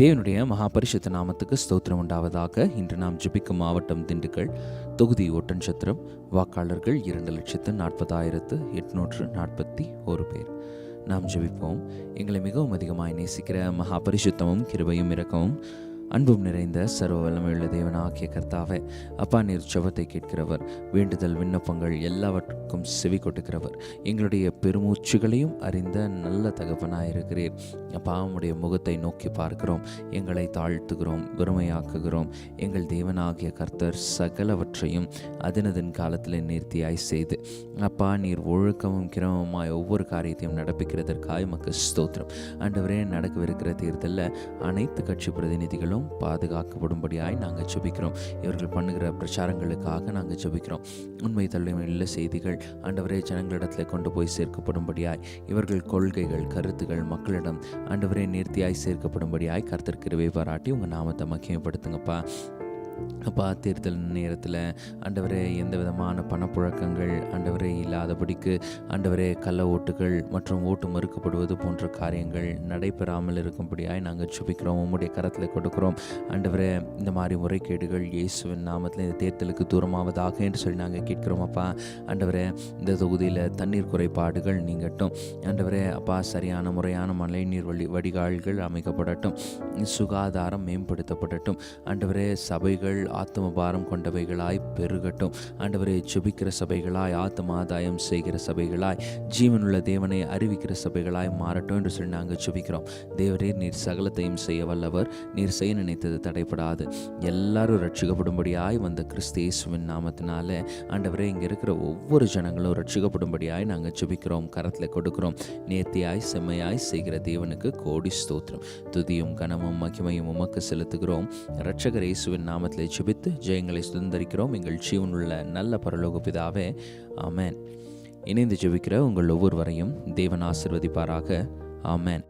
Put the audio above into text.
தேவனுடைய மகாபரிசுத்த நாமத்துக்கு ஸ்தோத்திரம் உண்டாவதாக. இன்று நாம் ஜெபிக்கும் மாவட்டம் திண்டுக்கல் தொகுதி ஒட்டன்சத்திரம் வாக்காளர்கள் இரண்டு லட்சத்து நாற்பதாயிரத்து எட்நூற்று நாற்பத்தி ஒரு பேர். நாம் ஜெபிப்போம். எங்களை மிகவும் அதிகமாய் நேசிக்கிற மகாபரிசுத்தமும் கிருபையும் இறக்கவும் அன்பும் நிறைந்த சர்வ வல்லமையுள்ள தேவனாகிய கர்த்தாவே அப்பா நீர் செவத்தை கேட்கிறவர் வேண்டுதல் விண்ணப்பங்கள் எல்லாவற்றுக்கும் செவி கொட்டுகிறவர். எங்களுடைய பெருமூச்சுகளையும் அறிந்த நல்ல தகப்பனாயிருக்கிறீர். அப்பா உம்முடைய முகத்தை நோக்கி பார்க்கிறோம் எங்களை தாழ்த்துகிறோம் வெறுமையாக்குகிறோம். எங்கள் தேவனாகிய கர்த்தர் சகலவற்றையும் அதினதின் காலத்தில் நேர்த்தியாய் செய்து அப்பா நீர் ஒழுக்கமும் கிரமமாய் ஒவ்வொரு காரியத்தையும் நடப்பிக்கிறதற்காக மக்கு ஸ்தோத்திரம். ஆண்டவரே நடக்கவிருக்கிற தேர்தலில் அனைத்து கட்சி பிரதிநிதிகளும் பாதுகாக்கப்படும்படியாய் நாங்கள் ஜெபிக்கிறோம். இவர்கள் பண்ணுகிற பிரச்சாரங்களுக்காக நாங்கள் ஜெபிக்கிறோம். உண்மை தலைமையில் செய்திகள் ஆண்டவரே ஜனங்களிடத்தில் கொண்டு போய் சேர்க்கப்படும்படியாய் இவர்கள் கொள்கைகள் கருத்துகள் மக்களிடம் ஆண்டவரே நேர்த்தியாய் சேர்க்கப்படும்படியாய் கர்த்தர்கிருவை பாராட்டி உங்கள் நாமத்தை மகிமைப்படுத்துங்கப்பா. அப்பா தேர்தல் நேரத்தில் ஆண்டவரே எந்த விதமான பணப்புழக்கங்கள் ஆண்டவரே இல்லாதபடிக்கு ஆண்டவரே கள்ள ஓட்டுகள் மற்றும் ஓட்டு மறுக்கப்படுவது போன்ற காரியங்கள் நடைபெறாமல் இருக்கும்படியாய் நாங்கள் சுபிக்கிறோம் உம்முடைய கரத்தில் கொடுக்குறோம். ஆண்டவரே இந்த மாதிரி முறைகேடுகள் இயேசுவின் நாமத்தில் இந்த தேர்தலுக்கு தூரமாவதாக என்று சொல்லி நாங்கள் கேட்கிறோம் அப்பா. ஆண்டவரே இந்த தொகுதியில் தண்ணீர் குறைபாடுகள் நீங்கட்டும். ஆண்டவரே அப்பா சரியான முறையான மழைநீர் வழி வடிகால்கள் அமைக்கப்படட்டும். சுகாதாரம் மேம்படுத்தப்படட்டும். ஆண்டவரே சபைகள் ஆத்ம பாரம் கொண்டவைகளாய் பெருகட்டும். ஆண்டவரே ஜெபிக்கிற சபைகளாய் ஆத்ம ஆதாயம் செய்கிற சபைகளாய் ஜீவனுள்ள தேவனை அறிவிக்கிற சபைகளாய் மாறட்டும் என்று சொல்லி நாங்கள் ஜெபிக்கிறோம். தேவரே நீர் சகலத்தையும் செய்ய வல்லவர். நீர் செய்ய நினைத்தது தடைப்படாது எல்லாரும் ரட்சிக்கப்படும்படியாய் வந்த கிறிஸ்தேசுவின் நாமத்தினால ஆண்டவரே இங்கே இருக்கிற ஒவ்வொரு ஜனங்களும் ரட்சிக்கப்படும்படியாய் நாங்கள் ஜெபிக்கிறோம். கரத்தில் கொடுக்கிறோம். நேர்த்தியாய் செம்மையாய் செய்கிற தேவனுக்கு கோடி ஸ்தோத்திரம். துதியும் கனமும் மகிமையும் உமக்கு செலுத்துகிறோம். ரட்சகர் இயேசுவின் நாமத்தில் சுபித்து ஜெயங்களை சுதந்திரிக்கிறோம். எங்கள் ஜீவனுள்ள நல்ல பரலோக பிதாவே ஆமேன். இணைந்து ஜெபிக்கிற உங்கள் ஒவ்வொருவரையும் தேவன் ஆசிர்வதிப்பாராக. ஆமேன்.